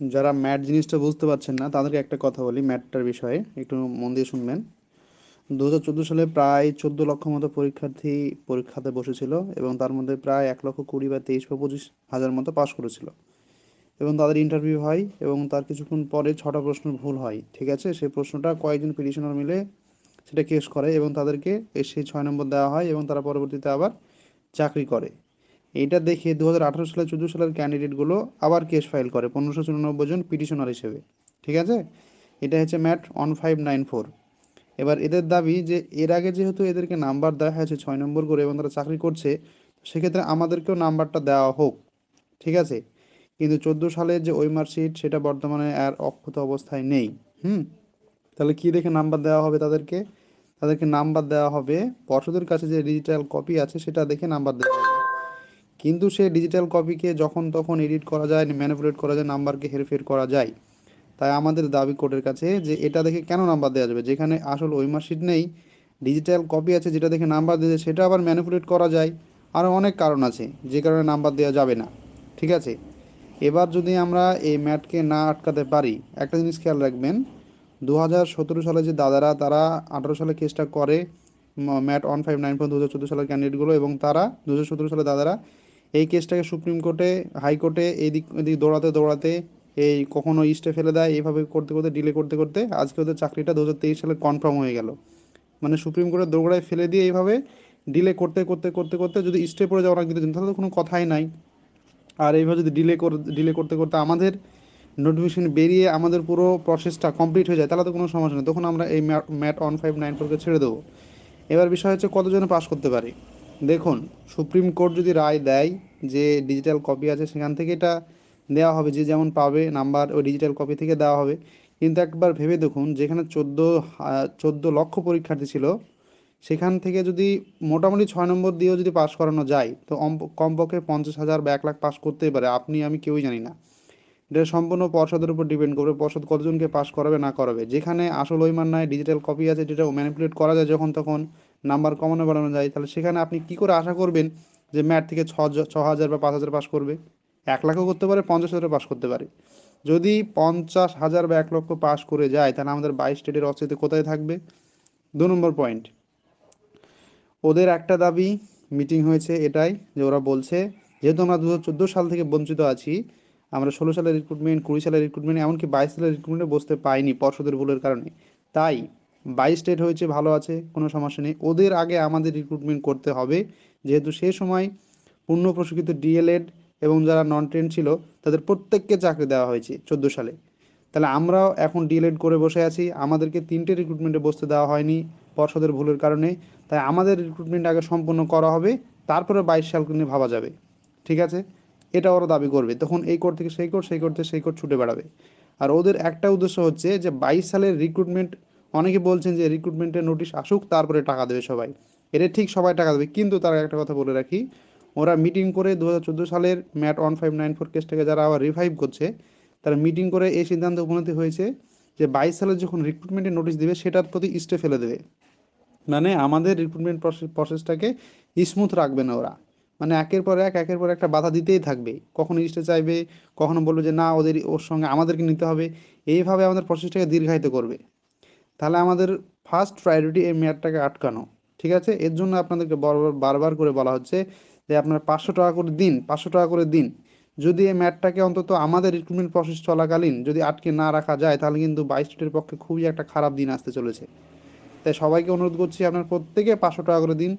যারা ম্যাট জিনিসটা বুঝতে পারছেন না, তাদেরকে একটা কথা বলি ম্যাটটার বিষয়ে, একটু মন দিয়ে শুনবেন। দু হাজার চোদ্দ সালে প্রায় চোদ্দ লক্ষ মতো পরীক্ষার্থী পরীক্ষাতে বসেছিল এবং তার মধ্যে প্রায় এক লক্ষ কুড়ি বা তেইশ বা পঁচিশ হাজার মতো পাশ করেছিল। এবং তাদের ইন্টারভিউ হয় এবং তার কিছুক্ষণ পরে ছটা প্রশ্ন ভুল হয়, ঠিক আছে? সেই প্রশ্নটা কয়েকজন পিটিশনার মিলে সেটা কেস করে এবং তাদেরকে সেই ছয় নম্বর দেওয়া হয় এবং তারা পরবর্তীতে আবার চাকরি করে। এইটা দেখে দু হাজার আঠারো সালে চোদ্দ সালের ক্যান্ডিডেটগুলো আবার কেস ফাইল করে, পনেরোশো চুরানব্বই জন পিটিশনার হিসেবে, ঠিক আছে? এটা হচ্ছে MAT one five nine four. এবার এদের দাবি যে এর আগে যেহেতু এদেরকে নাম্বার দেওয়া হয়েছে ছয় নম্বর করে এবং তারা চাকরি করছে, সেক্ষেত্রে আমাদেরকেও নাম্বারটা দেওয়া হোক, ঠিক আছে? কিন্তু চোদ্দ সালের যে ওই মার্কশিট সেটা বর্তমানে আর অক্ষত অবস্থায় নেই, হুম? তাহলে কি দেখে নাম্বার দেওয়া হবে তাদেরকে? তাদেরকে নাম্বার দেওয়া হবে পর্ষদের কাছে যে ডিজিটাল কপি আছে সেটা দেখে নাম্বার দেওয়া হবে। কিন্তু সে ডিজিটাল কপিকে যখন তখন এডিট করা যায় ম্যানিপুলেট করা যায় নাম্বারকে হেরফের করা যায়। তাই আমাদের দাবি কোর্টের কাছে যে এটা দেখে কেন নাম্বার দেওয়া যাবে? যেখানে আসল ওই মার্কশিট নেই ডিজিটাল কপি আছে যেটা দেখে নাম্বার দিয়েছে, সেটা আবার ম্যানিপুলেট করা যায়। আরও অনেক কারণ আছে, যে কারণে নাম্বার দেওয়া যাবে না। ঠিক আছে? এবার যদি আমরা এই ম্যাটকে না আটকাতে পারি, একটা জিনিস খেয়াল রাখবেন দু হাজার সতেরো সালে যে দাদারা, তারা আঠারো সালে কেসটা করে MAT one five nine four দু হাজার চোদ্দ সালের ক্যান্ডিডেটগুলো এবং তারা দু হাজার সতেরো সালে দাদারা এই কেসটাকে সুপ্রিম কোর্টে হাইকোর্টে এদিক এদিক দৌড়াতে দৌড়াতে এই কখনো ইস্টে ফেলে দেয়, এইভাবে করতে করতে ডিলে করতে করতে আজকে ওদের চাকরিটা দু হাজার তেইশ সালে কনফার্ম হয়ে গেল। মানে সুপ্রিম কোর্টের দৌড়ায় ফেলে দিয়ে এইভাবে ডিলে করতে করতে করতে করতে যদি স্টে পড়ে যাওয়ার কিন্তু তাহলে তো কোনো কথাই নাই। আর এইভাবে যদি ডিলে করে ডিলে করতে করতে আমাদের নোটিফিকেশন বেরিয়ে আমাদের পুরো প্রসেসটা কমপ্লিট হয়ে যায়, তাহলে তো কোনো সমস্যা নেই। তখন আমরা এই ম্যাট ওয়ান ফাইভ নাইন ফোরকে ছেড়ে দেবো। এবার বিষয় হচ্ছে কতজনে পাস করতে পারে? দেখুন, সুপ্রিম কোর্ট যদি রায় দেয় যে ডিজিটাল কপি আছে, সেখান থেকে এটা দেওয়া হবে। যে যেমন পাবে নাম্বার, ওই ডিজিটাল কপি থেকে দেওয়া হবে। কিন্তু একবার ভেবে দেখুন, যেখানে চোদ্দ চোদ্দ লক্ষ পরীক্ষার্থী ছিল, সেখান থেকে যদি মোটামুটি ছয় নম্বর দিয়েও যদি পাশ করানো যায়, তো কমপক্ষে পঞ্চাশ হাজার বা এক লাখ পাস করতেই পারে। আপনি, আমি কেউই জানি না। এটা সম্পূর্ণ পর্ষদের উপর ডিপেন্ড করবে, পর্ষদ কতজনকে পাস করাবে, না করাবে। যেখানে আসল ওইমান নাই ডিজিটাল কপি আছে, যেটা ম্যানিপুলেট করা যায় যখন তখন নাম্বার কমানো বাড়ানো যায়, তাহলে সেখানে আপনি কি করে আশা করবেন যে ম্যাট থেকে ছ ছ হাজার বা পাঁচ হাজার পাস করবে? এক লাখও করতে পারে, পঞ্চাশ হাজার পাস করতে পারে। যদি পঞ্চাশ হাজার বা এক লক্ষ পাস করে যায়, তাহলে আমাদের বাইশ স্টেটের অস্তিত্ব কোথায় থাকবে? দু নম্বর পয়েন্ট। ওদের একটা দাবি, মিটিং হয়েছে এটাই, যে ওরা বলছে, যেহেতু আমরা দু হাজার চোদ্দ সাল থেকে বঞ্চিত আছি, আমরা ষোলো সালের রিক্রুটমেন্ট কুড়ি সালের রিক্রুটমেন্ট এমনকি বাইশ সালের রিক্রুটমেন্টে বসতে পাইনি পর্ষদের ভুলের কারণে। তাই বাইশ স্টেট হয়েছে, ভালো আছে, কোনো সমস্যা নেই। ওদের আগে আমাদের রিক্রুটমেন্ট করতে হবে। যেহেতু সে সময় পূর্ণ প্রশিক্ষিত ডিএলএড এবং যারা নন ট্রেন ছিল, তাদের প্রত্যেককে চাকরি দেওয়া হয়েছে চোদ্দ সালে। তাহলে আমরাও এখন ডিএলএড করে বসে আছি। আমাদেরকে তিনটে রিক্রুটমেন্টে বসতে দেওয়া হয়নি পর্ষদের ভুলের কারণে। তাই আমাদের রিক্রুটমেন্ট আগে সম্পূর্ণ করা হবে, তারপরে বাইশ সাল নিয়ে ভাবা যাবে। ঠিক আছে? এটা ওরা দাবি করবে। তখন এই কোর্ট থেকে সেই কোর্ট সেই কোর্ট থেকে সেই কোর্ট ছুটে বেড়াবে। আর ওদের একটা উদ্দেশ্য হচ্ছে যে, বাইশ সালের রিক্রুটমেন্ট অনেকে বলছেন যে রিক্রুটমেন্টের নোটিশ আসুক, তারপরে টাকা দেবে সবাই। এটা ঠিক সবাই টাকা দেবে, কিন্তু তারা একটা কথা বলে রাখি, ওরা মিটিং করে দু হাজার চোদ্দ সালের MAT one five nine four কেসটাকে যারা আবার রিভাইভ করছে, তারা মিটিং করে এই সিদ্ধান্ত উপনীত হয়েছে যে বাইশ সালের যখন রিক্রুটমেন্টের নোটিশ দেবে, সেটার প্রতি স্টে ফেলে দেবে। মানে আমাদের রিক্রুটমেন্ট প্রসেসটাকে স্মুথ রাখবে না ওরা। মানে একের পর এক, একের পর একটা বাধা দিতেই থাকবে। কখনো ইস্টে চাইবে, কখনো বলবে যে না, ওদের, ওর সঙ্গে আমাদেরকে নিতে হবে। এইভাবে আমাদের প্রসেসটাকে দীর্ঘায়িত করবে। তাহলে আমাদের ফার্স্ট প্রায়োরিটি এই মেয়াদটাকে আটকানো, ঠিক আছে? এর জন্য আপনাদেরকে বারবার বারবার করে বলা হচ্ছে যে আপনারা পাঁচশো টাকা করে দিন, পাঁচশো টাকা করে দিন। যদি এই ম্যাটটাকে অন্তত আমাদের রিক্রুটমেন্ট প্রসেস চলাকালীন যদি আটকে না রাখা যায়, তাহলে কিন্তু বাইশ স্টেটের পক্ষে খুবই একটা খারাপ দিন আসতে চলেছে। তাই সবাইকে অনুরোধ করছি আপনার প্রত্যেকে পাঁচশো টাকা করে দিন,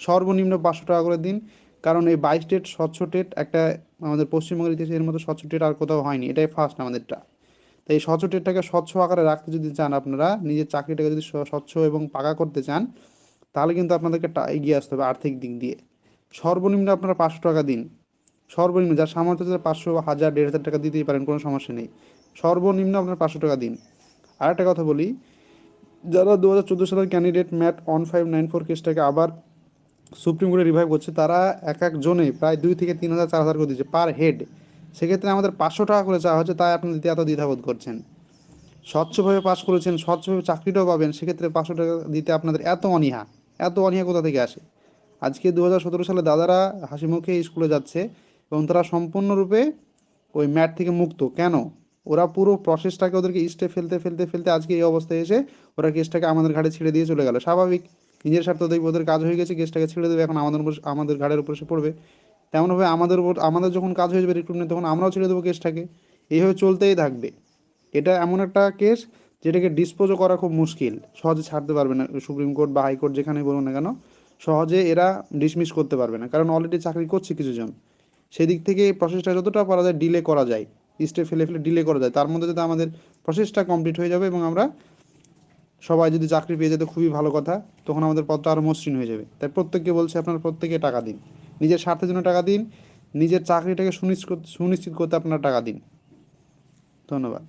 সর্বনিম্ন পাঁচশো টাকা করে দিন। কারণ এই বাইশ টেট স্বচ্ছ টেট একটা আমাদের পশ্চিমবঙ্গের ইতিহাসে এর মতো স্বচ্ছ টেট আর কোথাও হয়নি, এটাই ফার্স্ট আমাদেরটা। এই স্বচ্ছ টেটটাকে স্বচ্ছ আকারে রাখতে যদি চান আপনারা, নিজের চাকরিটাকে যদি স্বচ্ছ এবং পাকা করতে চান, তাহলে কিন্তু আপনাদেরকে এগিয়ে আসতে হবে আর্থিক দিক দিয়ে। সর্বনিম্ন আপনারা পাঁচশো টাকা দিন। সর্বনিম্ন যার সামর্থ্য আছে পাঁচশো, হাজার, দেড় হাজার টাকা দিতেই পারেন, কোনো সমস্যা নেই। সর্বনিম্ন আপনার পাঁচশো টাকা দিন। আর একটা কথা বলি, যারা দু হাজার চোদ্দ সালের candidate MAT one five nine four কেসটাকে আবার সুপ্রিম কোর্টে রিভাইভ করছে, তারা এক এক জনে প্রায় দুই থেকে তিন হাজার, চার হাজার করে দিচ্ছে পার হেড সেক্ষেত্রে আমাদের পাঁচশো টাকা করে চাওয়া হচ্ছে, তাই আপনি দিতে এত দ্বিধাবোধ করছেন। স্বচ্ছভাবে পাশ করেছেন, স্বচ্ছভাবে চাকরিটাও পাবেন, সেক্ষেত্রে পাঁচশো টাকা দিতে আপনাদের এত অনীহা এত অনীহা কোথা থেকে আসে? আজকে দু হাজার সতেরো সালে দাদারা হাসি মুখে স্কুলে যাচ্ছে এবং তারা সম্পূর্ণরূপে ওই ম্যাট থেকে মুক্ত। কেন? ওরা পুরো প্রসেসটাকে ওদেরকে স্টে ফেলতে ফেলতে ফেলতে আজকে এই অবস্থায় এসে ওরা কেসটাকে আমাদের ঘাড়ে ছেড়ে দিয়ে চলে গেল। স্বাভাবিক, নিজের স্বার্থ দেখবে, ওদের কাজ হয়ে গেছে, কেসটাকে ছেড়ে দেবে, এখন আমাদের আমাদের ঘাড়ের উপর এসে পড়বে। তেমনভাবে আমাদের উপর আমাদের যখন কাজ হয়ে যাবে রিক্রুটমেন্ট তখন আমরাও ছেড়ে দেবো কেসটাকে এইভাবে চলতেই থাকবে। এটা এমন একটা কেস যেটাকে ডিসপোজও করা খুব মুশকিল। সহজে ছাড়তে পারবে না সুপ্রিম কোর্ট বা হাইকোর্ট যেখানে বলুন না কেন। সহজে এরা ডিসমিস করতে পারবে না। কারণ অলরেডি চাকরি করছে কিছুজন। সেদিক থেকে প্রসেসটা যতটা পারা যায় ডিলে করা যায়। স্টে ফেলে ফেলে ডিলে করা যায়। তার মধ্যে যদি আমাদের প্রসেসটা কমপ্লিট হয়ে যাবে এবং আমরা সবাই যদি চাকরি পেয়ে যেতে খুবই ভালো কথা, তখন আমাদের পথটা আরও মসৃণ হয়ে যাবে। তাই প্রত্যেককে বলছে আপনারা প্রত্যেকে টাকা দিন। নিজের স্বার্থের জন্য টাকা দিন নিজের চাকরিটাকে সুনিশ্চিত সুনিশ্চিত করতে আপনারা টাকা দিন। ধন্যবাদ।